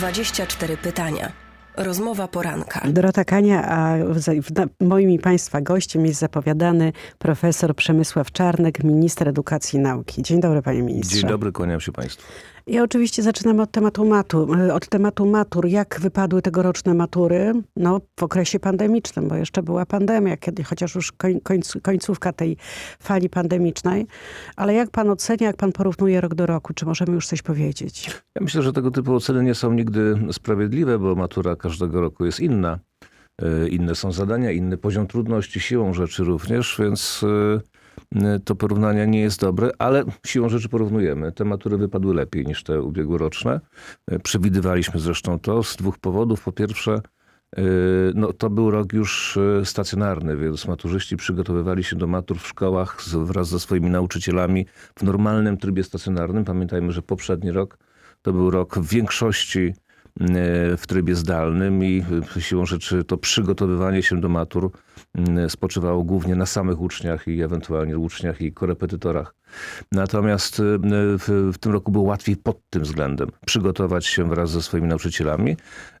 24 pytania. Rozmowa poranka. Dorota Kania, a moim i Państwa gościem jest zapowiadany profesor Przemysław Czarnek, minister edukacji i nauki. Dzień dobry, panie ministrze. Dzień dobry, kłaniam się Państwu. Ja oczywiście zaczynamy od tematu matur. Od tematu matur. Jak wypadły tegoroczne matury? No, w okresie pandemicznym, bo jeszcze była pandemia, kiedy chociaż już koń, końc, końcówka tej fali pandemicznej. Ale jak pan ocenia, jak pan porównuje rok do roku? Czy możemy już coś powiedzieć? Ja myślę, że tego typu oceny nie są nigdy sprawiedliwe, bo matura każdego roku jest inna. E, Inne są zadania, inny poziom trudności, siłą rzeczy również, więc e, to porównanie nie jest dobre, ale siłą rzeczy porównujemy. Te matury wypadły lepiej niż te ubiegłoroczne. E, Przewidywaliśmy zresztą to z dwóch powodów. Po pierwsze, e, no, to był rok już stacjonarny, więc maturzyści przygotowywali się do matur w szkołach wraz ze swoimi nauczycielami w normalnym trybie stacjonarnym. Pamiętajmy, że poprzedni rok to był rok w większości w trybie zdalnym i e, siłą rzeczy to przygotowywanie się do matur spoczywało głównie na samych uczniach i ewentualnie uczniach i korepetytorach. Natomiast e, w, w tym roku było łatwiej pod tym względem przygotować się wraz ze swoimi nauczycielami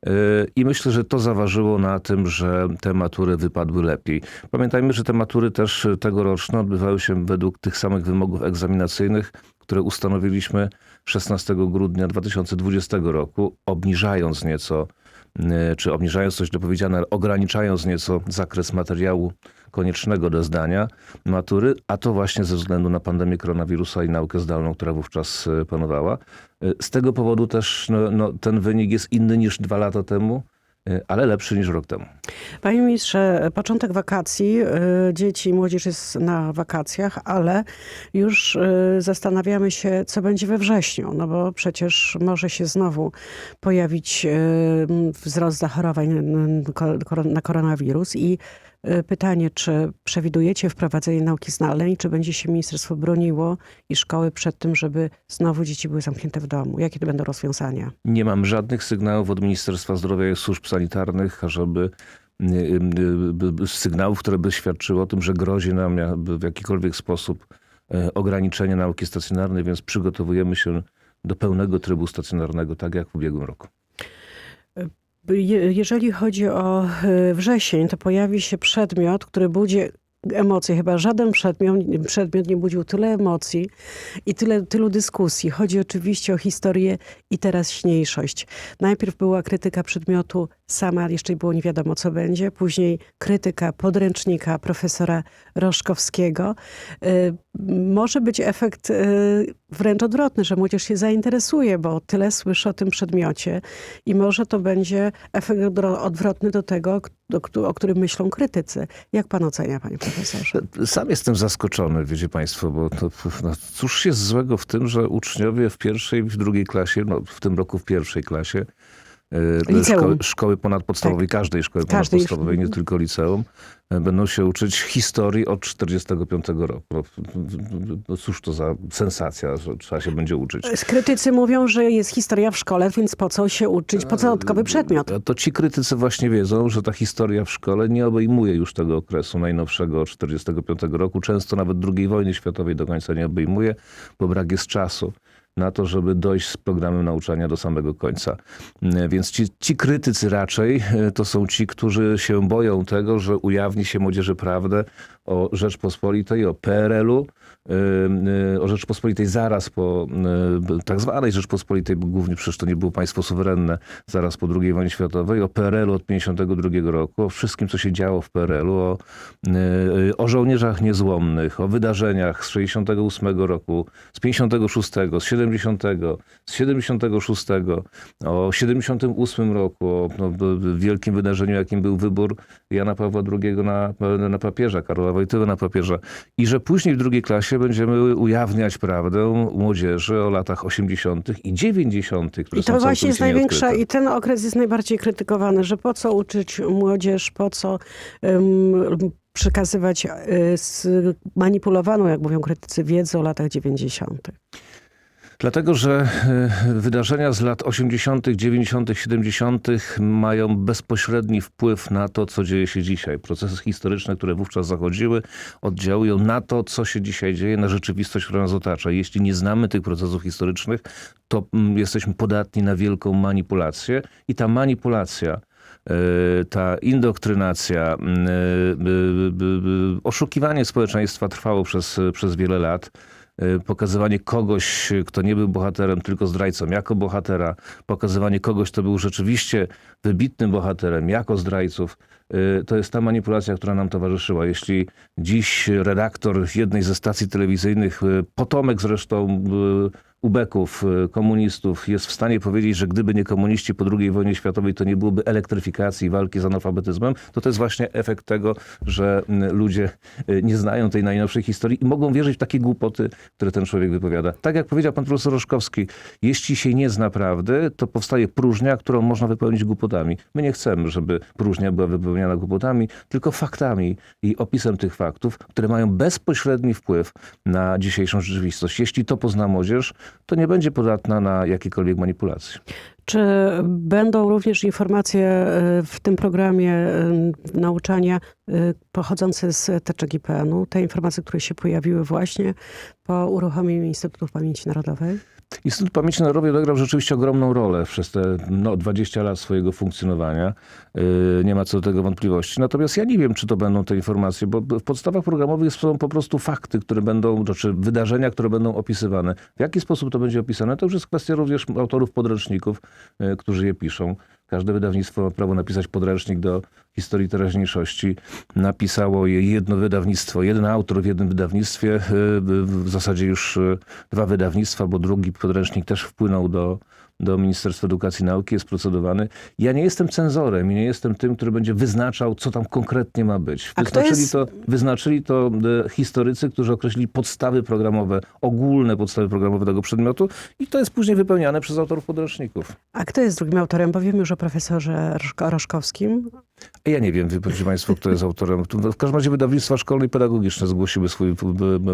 e, i myślę, że to zaważyło na tym, że te matury wypadły lepiej. Pamiętajmy, że te matury też tegoroczne odbywały się według tych samych wymogów egzaminacyjnych, które ustanowiliśmy 16 grudnia 2020 roku, obniżając nieco, y, czy obniżając coś do powiedziane, ale ograniczając nieco zakres materiału koniecznego do zdania matury, a to właśnie ze względu na pandemię koronawirusa i naukę zdalną, która wówczas y, panowała. Y, Z tego powodu też no, no, ten wynik jest inny niż dwa lata temu, y, ale lepszy niż rok temu. Panie ministrze, początek wakacji, dzieci i młodzież jest na wakacjach, ale już zastanawiamy się, co będzie we wrześniu, no bo przecież może się znowu pojawić wzrost zachorowań na koronawirus i pytanie, czy przewidujecie wprowadzenie nauki zdalnej, czy będzie się ministerstwo broniło i szkoły przed tym, żeby znowu dzieci były zamknięte w domu? Jakie to będą rozwiązania? Nie mam żadnych sygnałów od Ministerstwa Zdrowia i służb sanitarnych, ażeby y, y, sygnałów, które by świadczyły o tym, że grozi nam w jakikolwiek sposób y, ograniczenie nauki stacjonarnej, więc przygotowujemy się do pełnego trybu stacjonarnego, tak jak w ubiegłym roku. Je- Jeżeli chodzi o e, wrzesień, to pojawi się przedmiot, który budzi emocje. Chyba żaden przedmiot, przedmiot nie budził tyle emocji i tyle, tylu dyskusji. Chodzi oczywiście o historię i teraźniejszość. Najpierw była krytyka przedmiotu sama, jeszcze było nie wiadomo co będzie. Później krytyka podręcznika profesora Roszkowskiego. E, Może być efekt e, wręcz odwrotny, że młodzież się zainteresuje, bo tyle słyszy o tym przedmiocie i może to będzie efekt odwrotny do tego, o którym myślą krytycy. Jak pan ocenia, panie profesorze? Sam jestem zaskoczony, wiecie Państwo, bo to, no, cóż jest złego w tym, że uczniowie w pierwszej, w drugiej klasie, no, w tym roku w pierwszej klasie, y, Liceum. szkoły, ponadpodstawowej, każdej szkoły Każdej. ponadpodstawowej, nie tylko liceum, y, będą się uczyć historii od 45 roku. No, no, cóż to za sensacja, że trzeba się będzie uczyć. Krytycy mówią, że jest historia w szkole, więc po co się uczyć, po co dodatkowy przedmiot? To ci krytycy właśnie wiedzą, że ta historia w szkole nie obejmuje już tego okresu najnowszego od 45 roku. Często nawet II wojny światowej do końca nie obejmuje, bo brak jest czasu na to, żeby dojść z programem nauczania do samego końca. E, Więc ci, ci krytycy raczej e, to są ci, którzy się boją tego, że ujawni się młodzieży prawdę o Rzeczpospolitej, o PRL-u, o Rzeczpospolitej zaraz po e, tak zwanej Rzeczpospolitej, bo głównie przecież to nie było państwo suwerenne zaraz po II wojnie światowej, o PRL-u od 52 roku, o wszystkim, co się działo w PRL-u, o, o żołnierzach niezłomnych, o wydarzeniach z 68 roku, z 56, z 70, z 76, o 78 roku, o no, wielkim wydarzeniu, jakim był wybór Jana Pawła II na, na papieża, Karola Wojtyły na papieża. I że później w drugiej klasie będziemy ujawniać prawdę młodzieży o latach 80. i 90., które I to właśnie jest największa, i ten okres jest najbardziej krytykowany, że po co uczyć młodzież, po co um, przekazywać y, manipulowaną, jak mówią krytycy, wiedzę o latach 90. Dlatego, że e, wydarzenia z lat 80., 90., 70. mają bezpośredni wpływ na to, co dzieje się dzisiaj. Procesy historyczne, które wówczas zachodziły, oddziałują na to, co się dzisiaj dzieje, na rzeczywistość, która nas otacza. Jeśli nie znamy tych procesów historycznych, to mm, jesteśmy podatni na wielką manipulację i ta manipulacja e, ta indoktrynacja, mm, e, oszukiwanie społeczeństwa trwało przez, przez wiele lat. E, Pokazywanie kogoś, kto nie był bohaterem, tylko zdrajcą, jako bohatera, pokazywanie kogoś, kto był rzeczywiście wybitnym bohaterem, jako zdrajców, e, to jest ta manipulacja, która nam towarzyszyła. Jeśli dziś redaktor jednej ze stacji telewizyjnych, e, potomek zresztą ubeków, e, komunistów, jest w stanie powiedzieć, że gdyby nie komuniści po II wojnie światowej, to nie byłoby elektryfikacji i walki z analfabetyzmem, to to jest właśnie efekt tego, że mm, ludzie e, nie znają tej najnowszej historii i mogą wierzyć w takie głupoty, które ten człowiek wypowiada. Tak jak powiedział pan profesor Roszkowski, jeśli się nie zna prawdy, to powstaje próżnia, którą można wypełnić głupotami. My nie chcemy, żeby próżnia była wypełniana głupotami, tylko faktami i opisem tych faktów, które mają bezpośredni wpływ na dzisiejszą rzeczywistość. Jeśli to pozna młodzież, to nie będzie podatna na jakiekolwiek manipulacje. Czy będą również informacje e, w tym programie e, nauczania e, pochodzące z TCGPN-u? Te informacje, które się pojawiły właśnie po uruchomieniu Instytutów Pamięci Narodowej? Instytut Pamięci Narodowej odegrał rzeczywiście ogromną rolę przez te no, 20 lat swojego funkcjonowania. Yy, nie ma co do tego wątpliwości. Natomiast ja nie wiem, czy to będą te informacje, bo w podstawach programowych są po prostu fakty, które będą, czy wydarzenia, które będą opisywane. W jaki sposób to będzie opisane, to już jest kwestia również autorów podręczników, yy, którzy je piszą. Każde wydawnictwo ma prawo napisać podręcznik do historii teraźniejszości. Napisało je jedno wydawnictwo, jeden autor w jednym wydawnictwie, yy, w zasadzie już yy, dwa wydawnictwa, bo drugi podręcznik też wpłynął do, do Ministerstwa Edukacji i Nauki, jest procedowany. Ja nie jestem cenzorem i nie jestem tym, który będzie wyznaczał, co tam konkretnie ma być. Wyznaczyli, jest- to, wyznaczyli to e, historycy, którzy określili podstawy programowe, ogólne podstawy programowe tego przedmiotu i to jest później wypełniane przez autorów podręczników. A kto jest drugim autorem? Bo wiemy już o profesorze Roszko- Roszkowskim. Ja nie wiem, wie- proszę Państwo, kto jest autorem. W każdym razie wydawnictwa szkolne i pedagogiczne zgłosiły swój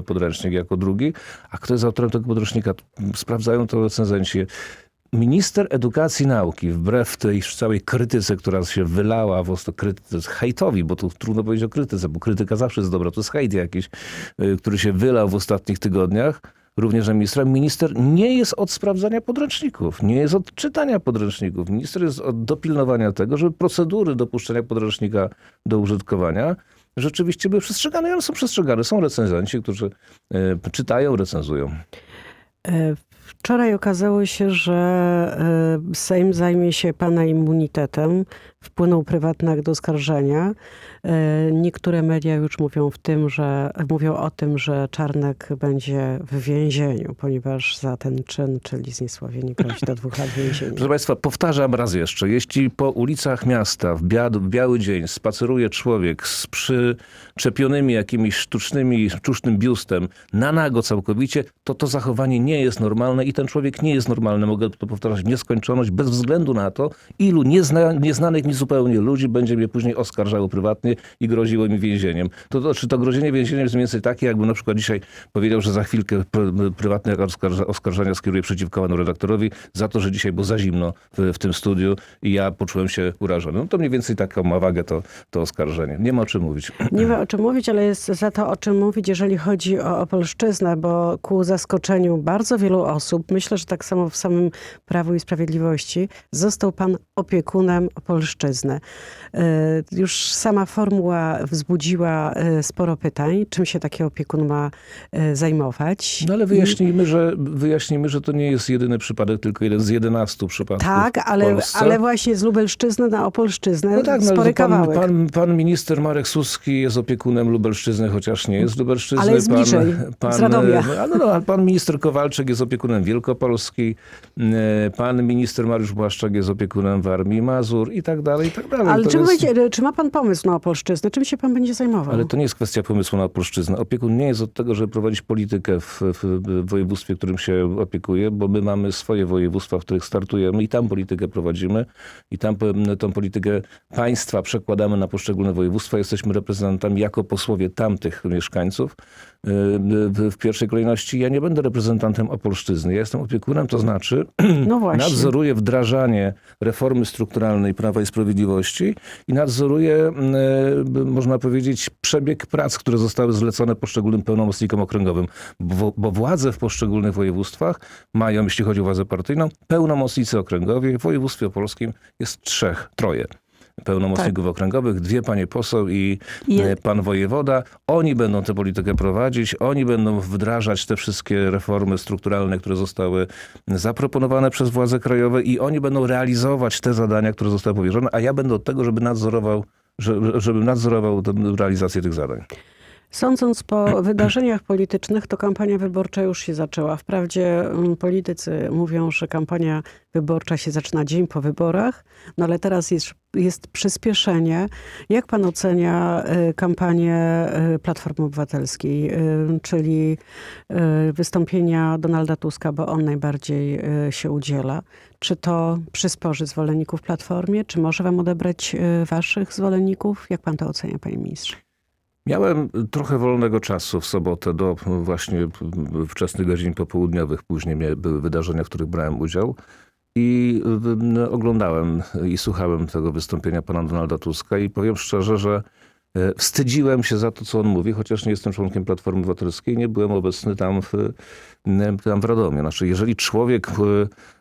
podręcznik jako drugi. A kto jest autorem tego podręcznika? Sprawdzają to recenzenci. Minister Edukacji i Nauki, wbrew tej całej krytyce, która się wylała w krytyce, hejtowi, bo tu trudno powiedzieć o krytyce, bo krytyka zawsze jest dobra, to jest hejt jakiś, y, który się wylał w ostatnich tygodniach, również na ministra. Minister nie jest od sprawdzania podręczników, nie jest od czytania podręczników. Minister jest od dopilnowania tego, żeby procedury dopuszczenia podręcznika do użytkowania rzeczywiście były przestrzegane, ale są przestrzegane. Są recenzenci, którzy e, czytają, recenzują. Wczoraj okazało się, że e, Sejm zajmie się pana immunitetem. Wpłynął prywatny akt oskarżenia. E, Niektóre media już mówią w tym, że mówią o tym, że Czarnek będzie w więzieniu, ponieważ za ten czyn, czyli zniesławienie grozi do dwóch lat więzienia. Proszę Państwa, powtarzam raz jeszcze. Jeśli po ulicach miasta w, w biały dzień spaceruje człowiek z przyczepionymi jakimiś sztucznymi, sztucznym biustem na nago całkowicie, to to zachowanie nie jest normalne i ten człowiek nie jest normalny. Mogę to powtarzać w nieskończoność, bez względu na to, ilu niezna, nieznanych mi zupełnie ludzi będzie mnie później oskarżało prywatnie i groziło mi więzieniem. To, to, czy to grozienie więzieniem jest mniej więcej takie, jakbym na przykład dzisiaj powiedział, że za chwilkę pr- prywatny akt oskarża, oskarżenia skieruję przeciwko panu redaktorowi za to, że dzisiaj było za zimno w, w tym studiu i ja poczułem się urażony. No to mniej więcej taką ma wagę to, to oskarżenie. Nie ma o czym mówić. Nie ma o czym mówić, ale jest za to o czym mówić, jeżeli chodzi o Opolszczyznę, bo ku zaskoczeniu bardzo wielu osób, myślę, że tak samo w samym Prawu i Sprawiedliwości, został pan opiekunem Opolszczyzny. E, Już sama formuła wzbudziła e, sporo pytań, czym się taki opiekun ma e, zajmować. No ale wyjaśnijmy, że, wyjaśnijmy, że to nie jest jedyny przypadek, tylko jeden z 11 przypadków Tak, ale, ale właśnie z Lubelszczyzny na Opolszczyznę No tak, no, spory pan, kawałek. pan, pan minister Marek Suski jest opiekunem Lubelszczyzny, chociaż nie jest Lubelszczyzny. Ale jest pan, bliżej, pan, z Radomia. No, no, ale pan minister Kowalczyk jest opiekunem Wielkopolski, e, pan minister Mariusz Błaszczak jest opiekunem Warmii i Mazur i tak dalej, i tak dalej. Ale jest... będzie, czy ma pan pomysł na Opolszczyznę? Czym się pan będzie zajmował? Ale to nie jest kwestia pomysłu na polszczyznę. Opiekun nie jest od tego, żeby prowadzić politykę w, w, w województwie, którym się opiekuje, bo my mamy swoje województwa, w których startujemy i tam politykę prowadzimy i tam pe- tą politykę państwa przekładamy na poszczególne województwa. Jesteśmy reprezentantami jako posłowie tamtych mieszkańców. W w pierwszej kolejności ja nie będę reprezentantem Opolszczyzny. Ojczyzny. Ja jestem opiekunem, to znaczy No nadzoruję wdrażanie reformy strukturalnej Prawa i Sprawiedliwości i nadzoruję, mm, e, można powiedzieć, przebieg prac, które zostały zlecone poszczególnym pełnomocnikom okręgowym, bo, bo władze w poszczególnych województwach mają, jeśli chodzi o władzę partyjną, pełnomocnicy okręgowi. W województwie opolskim jest trzech, troje pełnomocników okręgowych, dwie panie poseł i e, pan wojewoda. Oni będą tę politykę prowadzić, oni będą wdrażać te wszystkie reformy strukturalne, które zostały zaproponowane przez władze krajowe i oni będą realizować te zadania, które zostały powierzone, a ja będę od tego, żeby nadzorował, żeby, żeby nadzorował realizację tych zadań. Sądząc po wydarzeniach politycznych, to kampania wyborcza już się zaczęła. Wprawdzie mm, politycy mówią, że kampania wyborcza się zaczyna dzień po wyborach, no ale teraz jest, jest przyspieszenie. Jak pan ocenia y, kampanię y, Platformy Obywatelskiej, y, czyli wystąpienia Donalda Tuska, bo on najbardziej się udziela? Czy to przysporzy zwolenników Platformie? Czy może wam odebrać waszych zwolenników? Jak pan to ocenia, panie ministrze? Miałem trochę wolnego czasu w sobotę do właśnie wczesnych godzin popołudniowych. Później były wydarzenia, w których brałem udział. I y, oglądałem i słuchałem tego wystąpienia pana Donalda Tuska i powiem szczerze, że e, wstydziłem się za to, co on mówi, chociaż nie jestem członkiem Platformy Obywatelskiej, nie byłem obecny tam w, tam w Radomiu. Znaczy, jeżeli człowiek,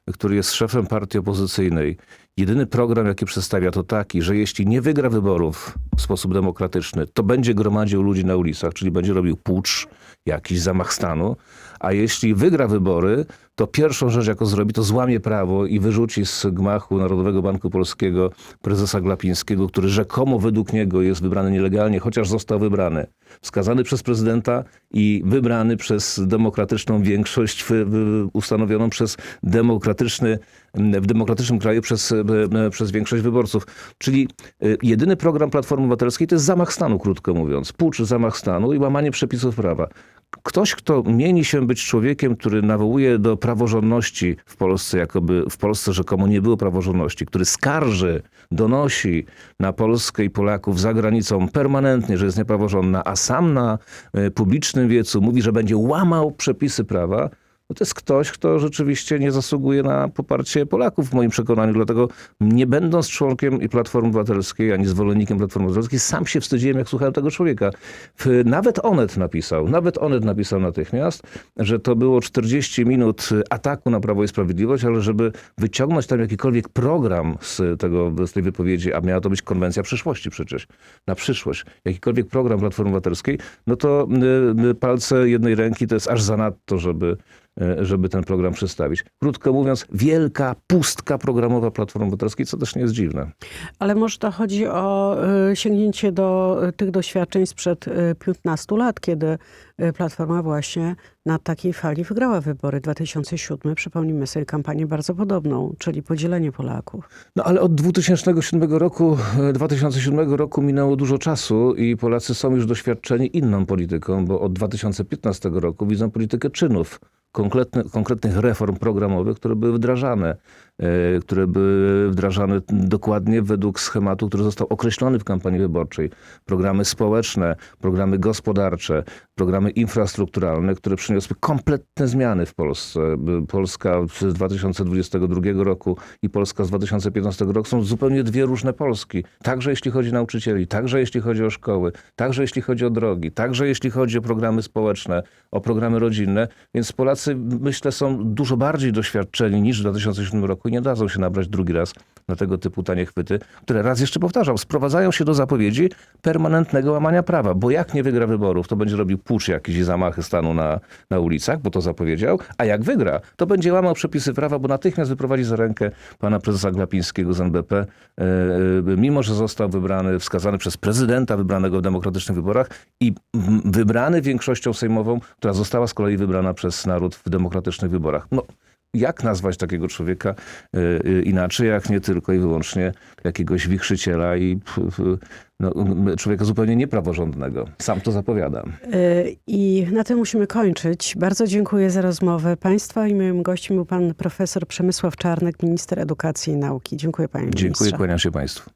y, który jest szefem partii opozycyjnej, jedyny program, jaki przedstawia, to taki, że jeśli nie wygra wyborów w sposób demokratyczny, to będzie gromadził ludzi na ulicach, czyli będzie robił pucz, jakiś zamach stanu, a jeśli wygra wybory, to pierwszą rzecz, jaką zrobi, to złamie prawo i wyrzuci z gmachu Narodowego Banku Polskiego prezesa Glapińskiego, który rzekomo według niego jest wybrany nielegalnie, chociaż został wybrany. Wskazany przez prezydenta i wybrany przez demokratyczną większość ustanowioną przez demokratyczny, w demokratycznym kraju przez, e, przez większość wyborców. Czyli e, jedyny program Platformy Obywatelskiej to jest zamach stanu, krótko mówiąc. Pucz, zamach stanu i łamanie przepisów prawa. Ktoś, kto mieni się być człowiekiem, który nawołuje do praworządności w Polsce, jakoby w Polsce rzekomo nie było praworządności, który skarży, donosi na Polskę i Polaków za granicą permanentnie, że jest niepraworządna, a sam na e, publicznym wiecu mówi, że będzie łamał przepisy prawa, no to jest ktoś, kto rzeczywiście nie zasługuje na poparcie Polaków w moim przekonaniu. Dlatego nie będąc członkiem i Platformy Obywatelskiej, ani zwolennikiem Platformy Obywatelskiej, sam się wstydziłem, jak słuchałem tego człowieka. Nawet Onet napisał, nawet Onet napisał natychmiast, że to było 40 minut ataku na Prawo i Sprawiedliwość, ale żeby wyciągnąć tam jakikolwiek program z, tego, z tej wypowiedzi, a miała to być konwencja przyszłości przecież, na przyszłość, jakikolwiek program Platformy Obywatelskiej, no to y, y, palce jednej ręki to jest aż zanadto, żeby żeby ten program przedstawić. Krótko mówiąc, wielka pustka programowa Platformy Obywatelskiej, co też nie jest dziwne. Ale może to chodzi o y, sięgnięcie do y, tych doświadczeń sprzed y, 15 lat, kiedy Platforma właśnie na takiej fali wygrała wybory 2007. Przypomnijmy sobie kampanię bardzo podobną, czyli podzielenie Polaków. No ale od 2007 roku, e, 2007 roku minęło dużo czasu i Polacy są już doświadczeni inną polityką, bo od 2015 roku widzą politykę czynów, konkretnych reform programowych, które były wdrażane, e, które były wdrażane dokładnie według schematu, który został określony w kampanii wyborczej. Programy społeczne, programy gospodarcze, programy infrastrukturalne, które przyniosły kompletne zmiany w Polsce. Polska z 2022 roku i Polska z 2015 roku są zupełnie dwie różne Polski. Także jeśli chodzi o nauczycieli, także jeśli chodzi o szkoły, także jeśli chodzi o drogi, także jeśli chodzi o programy społeczne, o programy rodzinne. Więc Polacy, myślę, są dużo bardziej doświadczeni niż w 2007 roku i nie dadzą się nabrać drugi raz na tego typu tanie chwyty, które raz jeszcze powtarzam, sprowadzają się do zapowiedzi permanentnego łamania prawa, bo jak nie wygra wyborów, to będzie robił pucz jakieś i zamachy stanu na, na ulicach, bo to zapowiedział, a jak wygra, to będzie łamał przepisy prawa, bo natychmiast wyprowadzi za rękę pana prezesa Glapińskiego z NBP, e, e, mimo że został wybrany, wskazany przez prezydenta wybranego w demokratycznych wyborach i mm, wybrany większością sejmową, która została z kolei wybrana przez naród w demokratycznych wyborach. No, jak nazwać takiego człowieka y, y, inaczej, jak nie tylko i wyłącznie jakiegoś wichrzyciela i no, człowieka zupełnie niepraworządnego. Sam to zapowiadam. Y, I na tym musimy kończyć. Bardzo dziękuję za rozmowę Państwa i moim gościem był pan profesor Przemysław Czarnek, minister edukacji i nauki. Dziękuję panie ministrze. Dziękuję, kłaniam się Państwu.